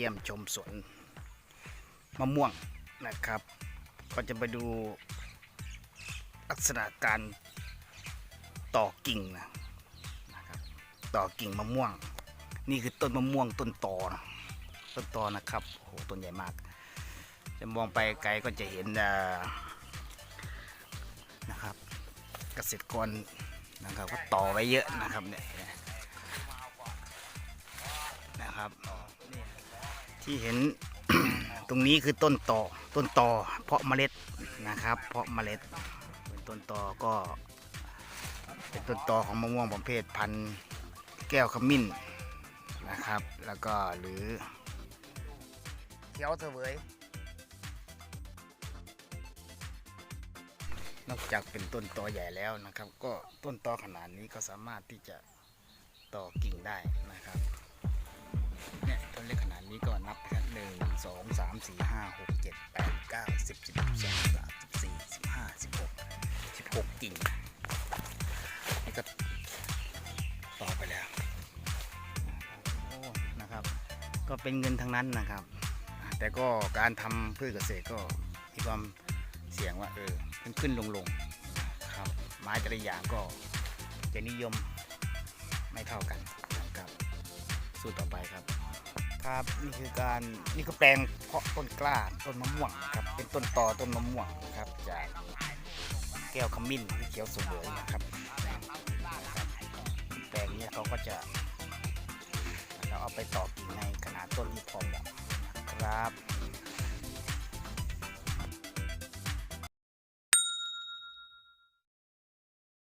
ยี่ยมชมสวนมะม่วงนะครับ ก็จะไปดูลักษณะการต่อกิ่งนะนะครับต่อกิ่งมะม่วง นี่คือต้นมะม่วงต้นตอนะต้นตอนะครับโอ้โหต้นใหญ่มาก จะมองไปไกลก็จะเห็นนะครับ เกษตรกรนะครับก็ต่อไว้เยอะนะครับเนี่ยนะครับ ที่เห็นตรงนี้คือต้นต่อต้นต่อเพาะเมล็ดนะครับ เพาะเมล็ดเป็นต้นต่อก็เป็นต้นต่อของมะม่วงประเภทพันธุ์แก้วขมิ้นนะครับ แล้วก็หรือเขียวเสวยนอกจากเป็นต้นตอใหญ่แล้วนะครับ ก็ต้นตอขนาดนี้ก็สามารถที่จะต่อกิ่งได้นะครับ นเล็กขนาดนี้ก็นับนะครับหนึ่งสองสามสี่ห้าหกเจ็ดแปดเก้าสิบสิบสองสิบสามสิบสี่สิบห้าสิบหกสิบหกกิ่งนี่ก็ต่อไปแล้วโอ้นะครับ ก็เป็นเงินทั้งนั้นนะครับ แต่ก็การทำพืชเกษตรก็มีความเสี่ยงว่าเออขึ้นขึ้นลงลงครับ ไม้แต่ละอย่างก็จะนิยมไม่เท่ากันครับสู้ต่อไปครับ ครับนี่คือการนี่ก็แปลงเพาะต้นกล้าต้นมะม่วงนะครับเป็นต้นตอต้นมะม่วงนะครับจากแก้วขมิ้นที่เขียวสวยนะครับนะครับแปลงนี้เขาก็จะเราเอาไปต่อกิ่งในขนาดต้นที่พอเหมาะนะครับ